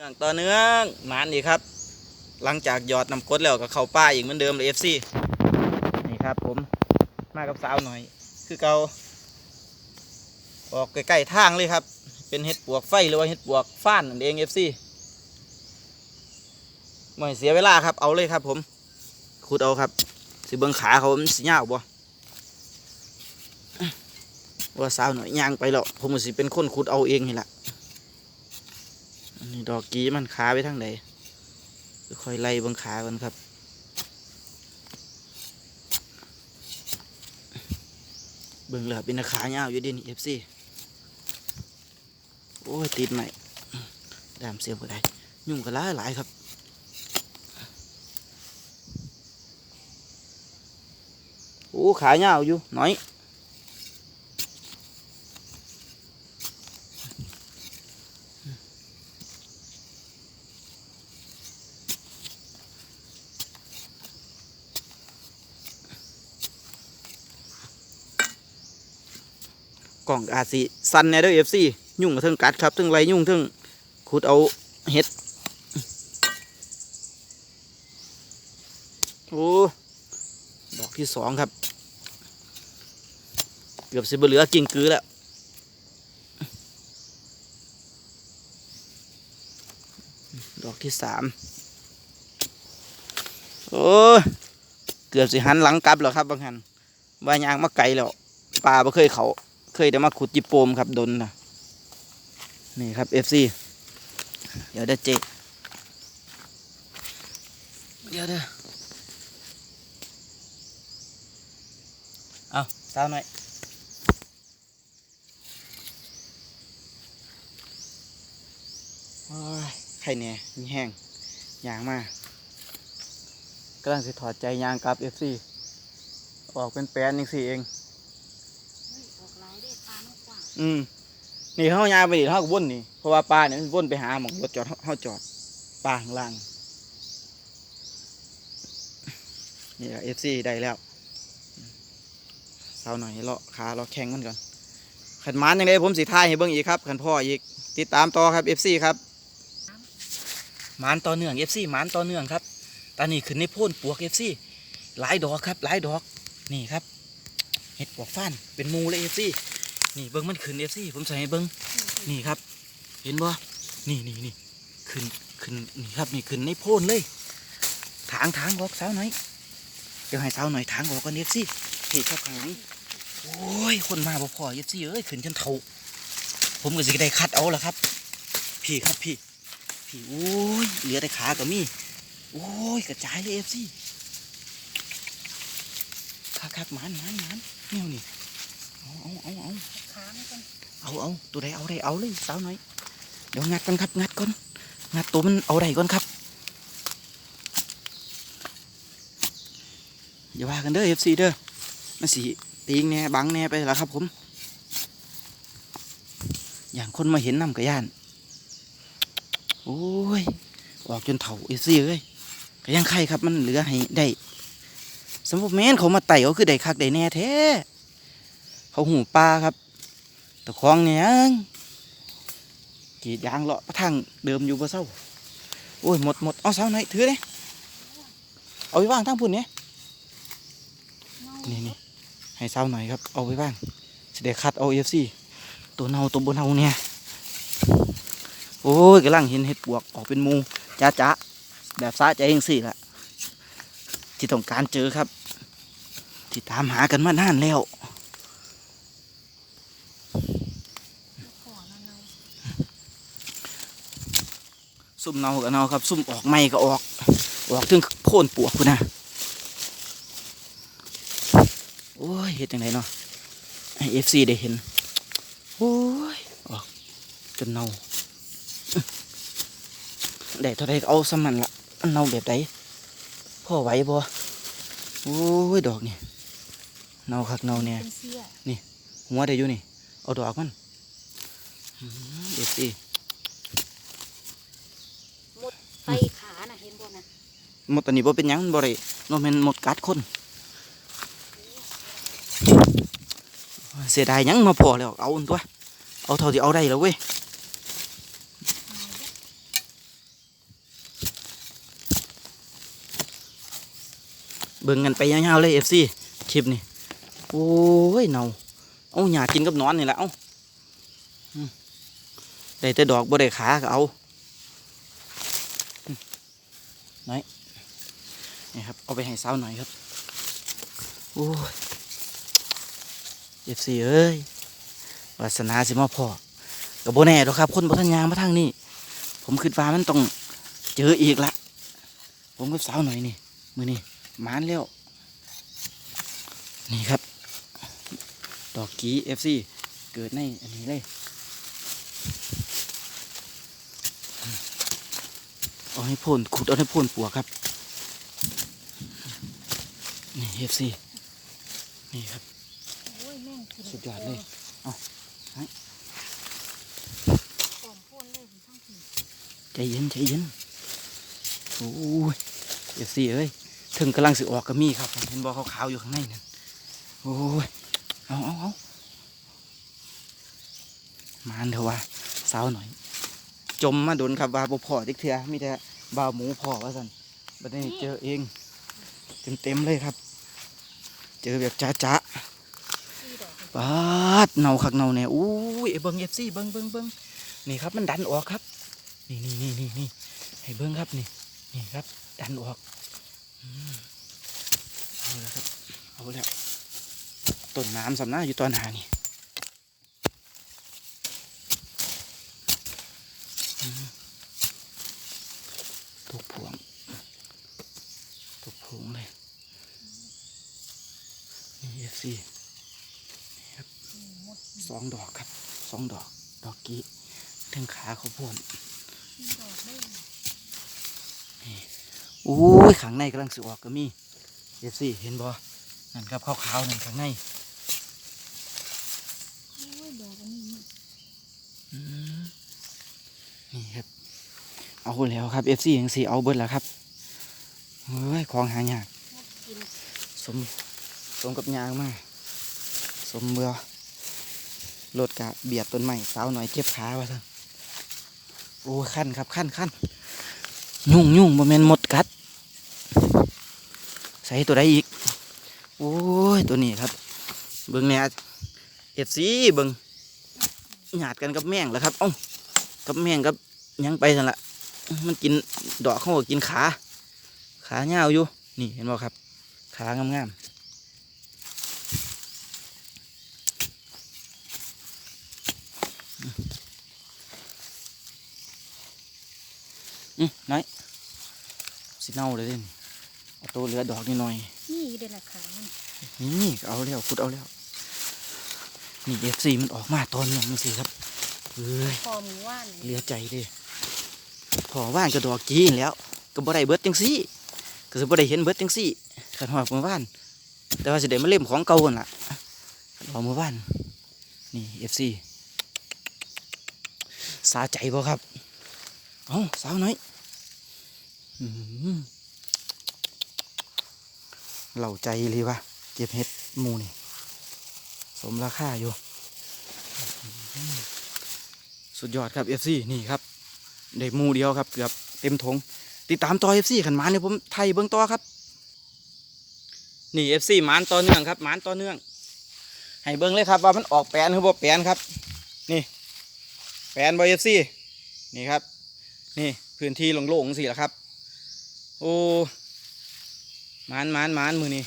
เนื่องต่อเนื่องหมานนี่ครับ หลังจากหยอดน้ำกรดแล้วก็เข้าป้าอีกเหมือนเดิมเลยเอฟซีนี่ครับผมมากับสาวหน่อย คือเกาออกใกล้ๆทางเลยครับ เป็นเห็ดปวกไฟหรือว่าเห็ดปวกฟ้านนั่นเองเอฟซีไม่เสียเวลาครับเอาเลยครับ ผมขุดเอาครับสิเบิงขาเขามันสียาวบ่ว่าสาวหน่อยย่างไปแล้วผมสิเป็นคนขุดเอาเองนี่แหละ ดอกกีมันขาไปทางไหนค่อยไล่บังขากันครับ เบิ่งเหลือเป็นขายาวอยู่ดินี่เอฟซีโอ้ย ติดใหม่ดามเสียบก็ได้ ยุ่งกันหลายหลายครับโอ้ขายาวอยู่น้อย กล่องอาสิสันแน่เด้อเอฟซียุ่งกับเทิงกัดครับเทิงไรยุ่งเทิงขุดเอาเห็ดโอ้ดอกที่สองครับ เกือบสิบเหลือกิ่งกือแล้วดอกที่สามโอ้เกือบสิหันหลังกลับแล้วครับบางหันว่ายางมาไกลแล้วปลาไม่เคยเขา เคยได้มาขุดจิโปมครับดนนะนี่ครับ FC เดี๋ยวเด้เจเดี๋ยวเด้อเอาสาวหน่อยโอ้ยไข่เนี่ยมีแห้งยางมากกำลังสิถอดใจยางกลับ FC ออกเป็นแปลนยังสี่เอง เฮ้ยออกหลายได้ปลาน้ อืมนี่เขายาไปนี่เขาก็วนนี่เพราะว่าปลาเนี่ยมันวนไปหาหมองรถจอดเขาจอดปลาข้างล่างนี่เอฟซีได้แล้วเศร้าหน่อยเลาะขาเลาะแข้งมันก่อนขันมานยังไงผมสีท้ายให้เบิ้งอีกครับขันพ่ออีก ติดตามต่อครับเอฟซีครับหมานต่อเนื่องเอฟซีหมานต่อเนื่องครับ ตอนนี้ขึ้นในพ่นปวกเอฟซีหลายดอกครับ หลายดอกนี่ครับเห็ดปวกฟ้านเป็นมูเลยเอฟซี นี่เบิ้งมันขึ้นเอฟซีผมใส่ให้เบิ้งนี่ครับ เห็นบ่นี่นี่นี่ขึ้นขึ้นนี่ครับนี่ขึ้นในโพนเลยถางถางออกสาวหน่อยเดี๋ยวให้สาวหน่อยถางออกกันเอฟซีพี่ครับข้างหลังโอ้ยคนมาบ่พอเอฟซีเอ้ยขึ้นจนเท่าผมก็สิได้คัดเอาละครับ พี่ครับพี่ พี่โอ้ยเหลือแต่ขาก็มีโอ้ยกระจายเลยเอฟซีคักคักๆหมันหมันหมันเนี่ยนี่เอาเอาเอาเอา ค้างกันเอาเอาตัวใดเอาได้เอาเลยสาวน้อยเดี๋ยวงัดก่อนครับงัดก่อนงัดตัวมันเอาได้ก่อนครับอย่าว่ากันเด้อเอฟซีเด้อมันสีตีงแน่บังแน่ไปแล้วครับผม อย่างคนมาเห็นนำกระยานโอ้ยออกจนเถาเอฟซีเอ้ยก็ยังไข่ครับมันเหลือให้ได้สมมติแม่นเขามาไต่เขาคือได้คักได้แน่แท้เขาหูปลาครับ ตะคองเนี่ยกีดยางเลาะทางเดิมอยู่บ่เศร้าโอ้ยหมดหมดเอาเสาไหนถือเลยเอาไปวางทางพุ่นเนี่ยนี่นี่ให้เสาหน่อยครับ เอาไปวางเสิได้คัดเอาเอฟซีตัวเน่าตัวบนเน่าเนี่ยโอ้ยกำลังเห็นเห็ดปวกออกเป็นมูจ้าจ้าแบบซาใจเองสิละที่ต้องการเจอครับ ที่ตามหากันมานานแล้ว ขอนั่นเลย ซุ่มเนากับเนาครับ ซุ่มออกไม่ก็ออก ออกถึงโพ่นปวกพุ่นนะโอ้ยเห็ดยังไงเนาะให้เอฟซีได้เห็น โอ้ยออกจนเนาได้เท่าไรก็เอาสมันละมันเนาแบบไหนพ่อไหวบ่โอ้ยดอกนี่เนาคักเนาเนี่ยเป็นเสี้ยหัวได้อยู่นี่ เอาดอกมันเอฟซี ส่ขาน่ะเห็นบ่นะหมดตอนนี้บ่เป็นยังบ่ได้บ่แม่นหมดกัดคนเสียดายยังมาพอแล้วเอาอันตัวเอาเท่าที่เอาได้แล้วเว้ยเบิ่งกันไปยาวๆเลย FC คลิปนี่โอ้ยเนาเอาหยากินกับนอนนี่แหละเอาได้แต่ดอกบ่ได้ขาก็เอา ไหนนี่ครับ เอาไปให้สาวหน่อยครับโอ้ยเอฟซีเอ้ยวาสนาสิมาพอกับโบแน่ดอกครับ คนบทันยางมาทางนี้ ผมคิดว่ามันต้องเจออีกละผมกับสาวหน่อยนี่ มือนี่มานแล้ว นี่ครับ ดอกกีเอฟซีเกิดในอันนี้เลย เอาให้พ่นขุดเอาให้พ่นปลวครับ นี่เอฟซีนี่ครับโอ้ยแม่งกินสุดยอดเลยเอาให้ปอมพ่ใจเย็นใจเย็นโอ้ยเอฟซีเอ้ยถึงกำลังสิออกกระมีครับ เห็นบอขาวๆอยู่ข้างในนั่นโอ้ยเอาเอาเอามานเถอะว่าสาวหน่อย จมมาโดนครับว่าบ่พอจิกเถื่อมีแต่บ่าวหมูพอว่าสันบัดนี้เจอเอง เต็มๆเลยครับ เจอแบบจ้าๆสี่ดอกเลยปาดเนาคักเนาแน่อู้ยเบิ้งเอฟซีเบิ้งเบิ้งเบิ้งนี่ครับมันดันออกครับ นี่นี่นี่นี่นี่ให้เบิ้งครับนี่ นี่ครับ ดันออกเอาแล้วครับเอาแล้วต้นน้ำสำนักอยู่ตอนหานี่อืม ตกพวงตกพวงเลย นี่เอฟซีหมดสองดอกครับสองดอก ดอกกี้ทั้งขาเขาพ่นโอ้ยข้างในกำลังสิออกก็มีเอฟซีเห็นบ่นั่นครับขาวๆนั่นข้างใน โอ้ยดอกอันนี้นี่ อืมนี่ ครับ เอาแล้วครับเอฟซียังสีเอาเบิดแล้วครับเฮ้ยของหายากหมดสมสมกับยางมาก สมเบื่อรถกะเบียดต้นไม้สาวหน่อยเจ็บขาว่าท่านโอ้ขั้นครับขั้นขั้นยุ่งยุ่งบ่แมนหมดกัด ใส่ตัวใดอีก โอ้ย ตัวนี้ครับ เบิ่งเนี่ยเอ็ดสีเบิ่งหยาดกันกับแมงแล้วครับ เอ้ากับแมงกับ ยังไปสั่นละมันกินดอกเขาก็กินขา ขาเงาวอยู่ นี่เห็นบ่ครับ ขางามๆอืมน้อยสิเน่าเลยเด่นเอาตัวเหลือดอกนิดหน่อย นี่เดือนละขามันนี่ก็เอาแล้วขุดเอาแล้ว นี่เอฟซีมันออกมาตอนนี้มันสิครับเอ้ยพอหมูว่านเหลือใจเดิ พอว่านกระดอกจีนแล้ว ก็บ่ได้เบิดจังซี่ก็สิบ่ได้เห็นเบิดจังซี่ขันหอดเมื่อวาน แต่ว่าสิได้มาเล่มของเก่าคนล่ะหอดเมื่อวาน นี่เอฟซีสาใจบ่ครับเอ้าสาวน้อยเหล่าใจเลยวะเก็บเห็ดมูนี่ สมราคาอยู่ สุดยอดครับ FC นี่ครับ ได้มูเดียวครับเกือบเต็มถงติดตามต่อ FC ขันมานเนี่ยผมไทยเบิ้งต่อครับ นี่ FC หมานต่อเนื่องครับมานต่อเนื่อง ให้เบิ้งเลยครับว่ามันออกแปนหรือบ่แปนครับ นี่ แปนบอ FC นี่ครับ นี่พื้นที่โล่งๆสิละครับ โอ้มานมานมานมือนี่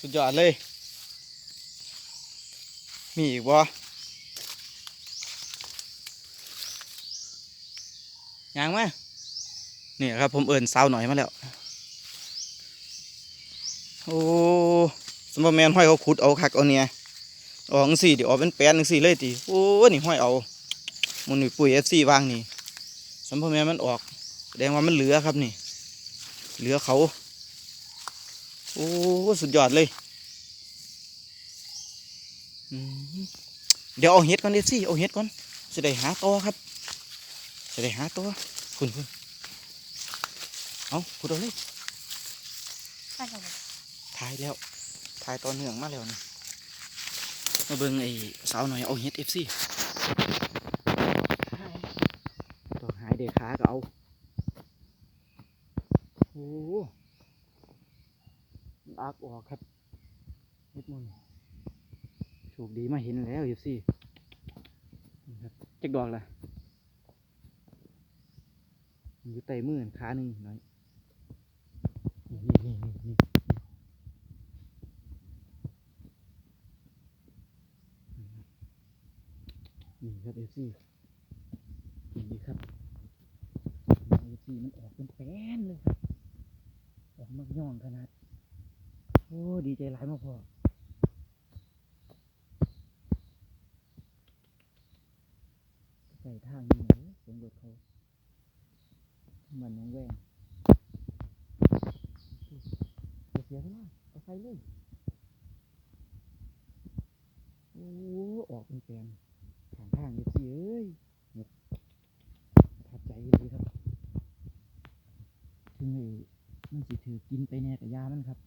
สุดยอดเลย มีอีกบ่ ยังมานี่ครับผมเอิญสาวหน่อยมาแล้ว โอ้สมบูรแมนห้อยเขาขุดเอาคักเอาเนี่ยออกสี่เดี๋ยวออกเป็นแปลนจังสี่เลยตีโอ้นี่ห้อยเอามันนี่ปุ๋ยเอฟซีวางนี่สมบูรแมนมันออกแสดงว่ามันเหลือครับนี่ เหลือเขา โอ้สุดยอดเลยเดี๋ยวเอาเห็ดก่อนเอฟซีเอาเห็ดก่อนจะได้หาตัวครับ จะได้หาตัวคุณคุณเอาคุณเอาเลยข้าจะบอกถ่ายแล้วถ่ายตอนเนื่องมาแล้วนี่มาเบิ่งไอ้สาวหน่อยเอาเห็ดเอฟซีหายตัวหายเด็กขาก็เอาโอ้อักออกครับเฮ็ดมุนโชคดีมาเห็นแล้วอยู่สินี่ครับจักดอกละ อยู่ใต้มือขาหนึ่งหน่อยนี่นี่นี่นี่นี่นี่ครับเอฟซีนี่ครับเอฟซีมันออกเป็นแป้นเลยครับออกมักย่องขนาด โอ้ดีใจหลายมากพอใส่ทางนี่เหรอสมรถเขาเห มือนน้องแวงเดี๋ยวเสียเวลาเอาใส่เลยโอ้ออกเป็นแปลนทางทางนี่สิเอ้ยเงียทับใจเลยครับ ถึงไอ้มันสิถือกินไปแน่กับยามันครับ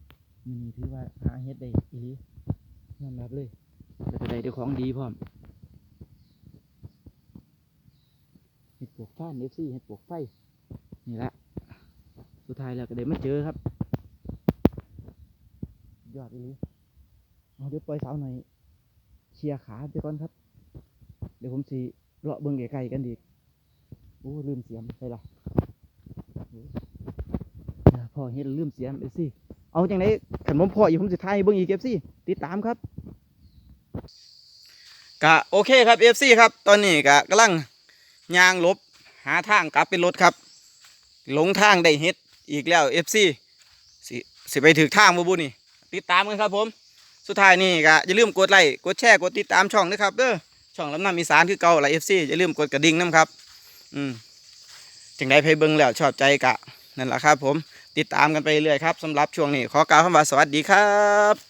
มันนี่ถือว่าหาเฮ็ดได้อีหลียอมรับเลยแล้วก็ได้ด้วยของดีพร้อมเห็ดปวกฟ้านเอฟซีเห็ดปวกไฟ นี่ละสุดท้ายแล้วก็ได้มาเจอครับ ยอดอีหลีเอาเดี๋ยวปล่อยสาวหน่อยเคลียร์ขาไปก่อนครับ เดี๋ยวผมสิเลาะเบิ่งไกลๆกันดีโอ้ลืมเสียมไปละอ่าพ่อเฮ็ดลืมเสียมเอฟซีเอาจังไดขันผมพ่ออยู่ผมสิทายเบิ่งอีกเอฟซีติดตามครับกะโอเคครับเอฟซีครับ ตอนนี้กะกำลังยางลบหาทางกลับเป็นรถครับ หลงทางได้เฮ็ดอีกแล้วเอฟซีสิสิไปถึงทางบ่บุนี่ ติดตามกันครับผม สุดท้ายนี่กะอย่าลืมกดไลค์กดแชร์กดติดตามช่องด้วยครับเด้อช่องลำน้ำอีสานคือเก่าหลายเอฟซีอย่าลืมกดกระดิ่งนํครับ อืมจังได้ไปเบิ่งแล้วชอบใจกะนั่นแหละครับผมติดตามกันไปเรื่อยครับสำหรับช่วงนี้ขอกล่าวคำว่าสวัสดีครับ